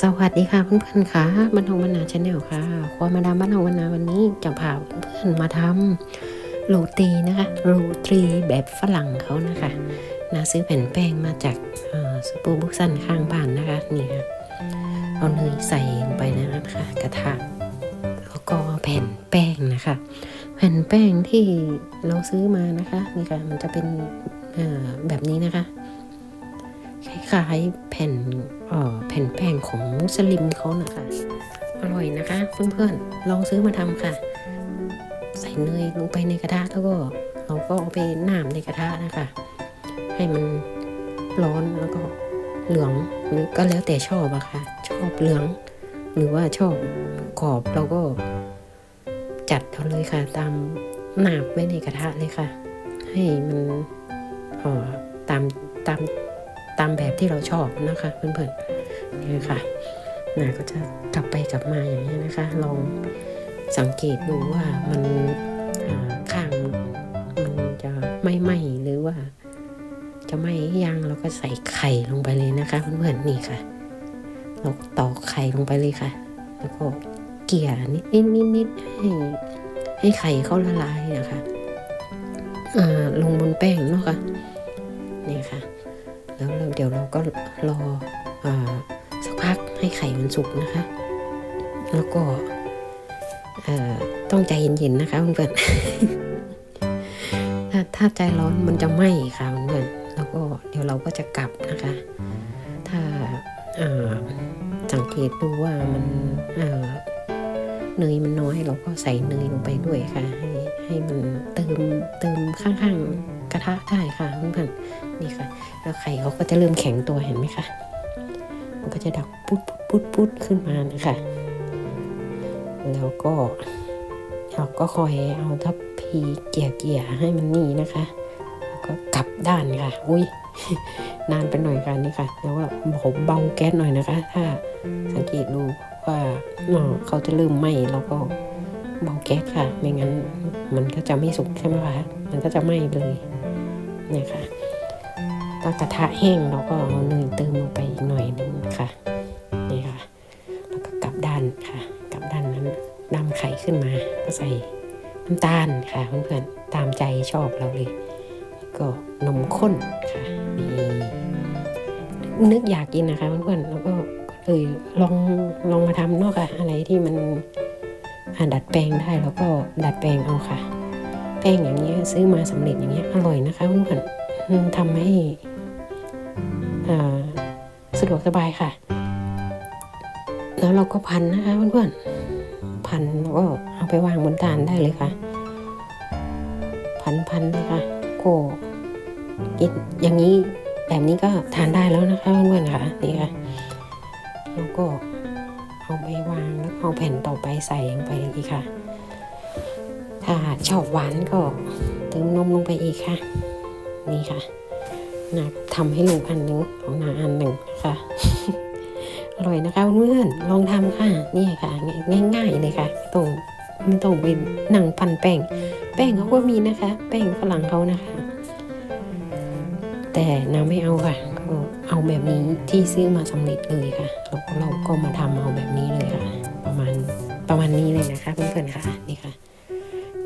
สวัสดีค่ะเพื่อนๆค่ะบันทงบรรณาชาแนลค่ะ ความมาดามบันทงบรรณาวันนี้จะพาเพื่อนๆมาทำโรตีนะคะโรตีแบบฝรั่งเขานะคะนาซื้อแผ่นแป้งมาจากซูเปอร์บุ๊กซันข้างบ้านนะคะนี่ค่ะเอาเนยใส่ลงไปนะคะกระทะแล้วก็แผ่นแป้งนะคะ แผ่นแป้งที่เราซื้อมานะคะนี่ค่ะมันจะเป็นแบบนี้นะคะ คล้ายๆแผ่นเอ่อแผ่นแป้งของมุสลิมเขานะคะอร่อยนะคะ เพื่อนๆ ลองซื้อมาทำค่ะ ใส่เนยลงไปในกระทะแล้วก็เราก็เอาไปน้ำในกระทะนะคะ ให้มันร้อนแล้วก็เหลืองหรือก็แล้วแต่ชอบอะค่ะ ชอบเหลือง หรือว่าชอบกรอบเราก็จัดเอาเลยค่ะ ตามหนาบไว้ในกระทะเลยค่ะ ให้มันอ่อตามตาม ตามแบบที่เราชอบนะคะเพื่อนๆนี่ค่ะนาก็จะกลับไปกลับมาอย่างนี้นะคะ ลองสังเกตดูว่ามันข้างมันจะไม่ไหมหรือว่า จะไหมยังเราก็ใส่ไข่ลงไปเลยนะคะเพื่อนๆนี่ค่ะเราตอกไข่ลงไปเลยค่ะ แล้วก็เกี่ยนิดนิดนิดนิดให้ให้ไข่เขาละลายนะคะลงบนแป้งเนาะค่ะนี่ค่ะ แล้วเดี๋ยวเราก็รออสักพักให้ไข่มันสุกนะคะ แล้วก็ต้องใจเย็นๆนะคะเพื่อนถ้าถ้าใจร้อนมันจะไหม้ค่ะเพื่อนแล้วก็เดี๋ยวเราก็จะกลับนะคะ ถ้าสังเกตดูว่ามัน เนยมันน้อยเราก็ใส่เนยลงไปด้วยค่ะ ให้ให้มันเติมเติมข้างๆกระทะได้ค่ะเพื่อนๆนี่ค่ะ แล้วไข่เขาก็จะเริ่มแข็งตัวเห็นไหมคะมันก็จะดับปุ๊ดปุ๊ดปุ๊ดขึ้นมานะคะแล้วก็เราก็คอยเอาทัพพีเกี่ยเกี่ยให้มันนี่นะคะ แล้วก็กลับด้านค่ะ อุ้ย นานไปหน่อยค่ะนี่ค่ะ แล้วว่าผมเบาแก๊สหน่อยนะคะ ถ้าสังเกตดูว่าเขาจะเริ่มไหม้แล้วก็เบาแก๊สค่ะ ไม่งั้นมันก็จะไม่สุกใช่ไหมคะมันก็จะไหม้เลยเนี่ยค่ะถ้ากระทะแห้งเราก็เอาเนยเติมลงไปอีกหน่อยหนึงค่ะนี่ค่ะ แล้วก็กลับด้านค่ะ กลับด้านนั้นนำไข่ขึ้นมา ก็ใส่น้ำตาลค่ะเพื่อนๆตามใจชอบเราเลย ก็นมข้นค่ะนี่นึกอยากกินนะคะเพื่อนๆแล้วก็เลยลองลองมาทำเนาะค่ะ อะไรที่มันอัดแปลงได้แล้วก็ดัดแปลงเอาค่ะ แป้งอย่างเงี้ยซื้อมาสำเร็จอย่างเงี้ยอร่อยนะคะเพื่อนๆทำให้สะดวกสบายค่ะ แล้วเราก็พันนะคะเพื่อนๆพันแล้วก็เอาไปวางบนจานได้เลยค่ะ พันพันเลยค่ะ โกกินอย่างนี้แบบนี้ก็ทานได้แล้วนะคะเพื่อนๆค่ะนี่ค่ะแล้วก็เอาไปวางแล้วเอาแผ่นต่อไปใส่ลงไปอีกค่ะ ถ้าชอบหวานก็เติมนมลงไปอีกค่ะ นี่ค่ะนาทำให้ลูกอันหนึ่งของนาอันหนึ่งค่ะอร่อยนะคะเพื่อนลองทำค่ะ นี่ค่ะ ง่าย ๆ เลยค่ะไม่ต้องไม่ต้องไปนั่งพันแป้ง แป้งเขาก็มีนะคะ แป้งฝรั่งเขานะคะ แต่นาไม่เอาค่ะ ก็เอาแบบนี้ที่ซื้อมาสำเร็จเลยค่ะแล้วเราก็มาทำเอาแบบนี้เลยค่ะ ประมาณประมาณนี้เลยนะคะเพื่อนๆค่ะนี่ค่ะ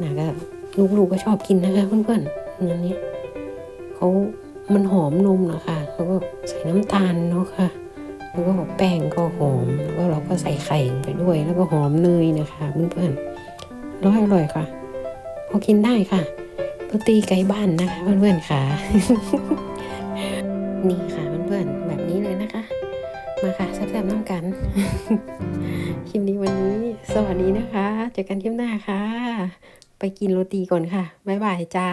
นาก็ลูกๆก็ชอบกินนะคะเพื่อนๆอันนี้เขามันหอมนมนะคะแล้วก็ใส่น้ำตาลเนาะค่ะแล้วก็แป้งก็หอมแล้วก็เราก็ใส่ไข่ลงไปด้วย แล้วก็หอมเนยนะคะเพื่อนๆร้อยอร่อยค่ะ พอกินได้ค่ะโรตีไก่บ้านนะคะเพื่อนๆค่ะ นี่ค่ะเพื่อนๆแบบนี้เลยนะคะ มาค่ะแซ่บๆน้ำกัน คลิปนี้วันนี้สวัสดีนะคะ เจอกันคลิปหน้าค่ะ ไปกินโรตีก่อนค่ะ บ๊ายบายจ้า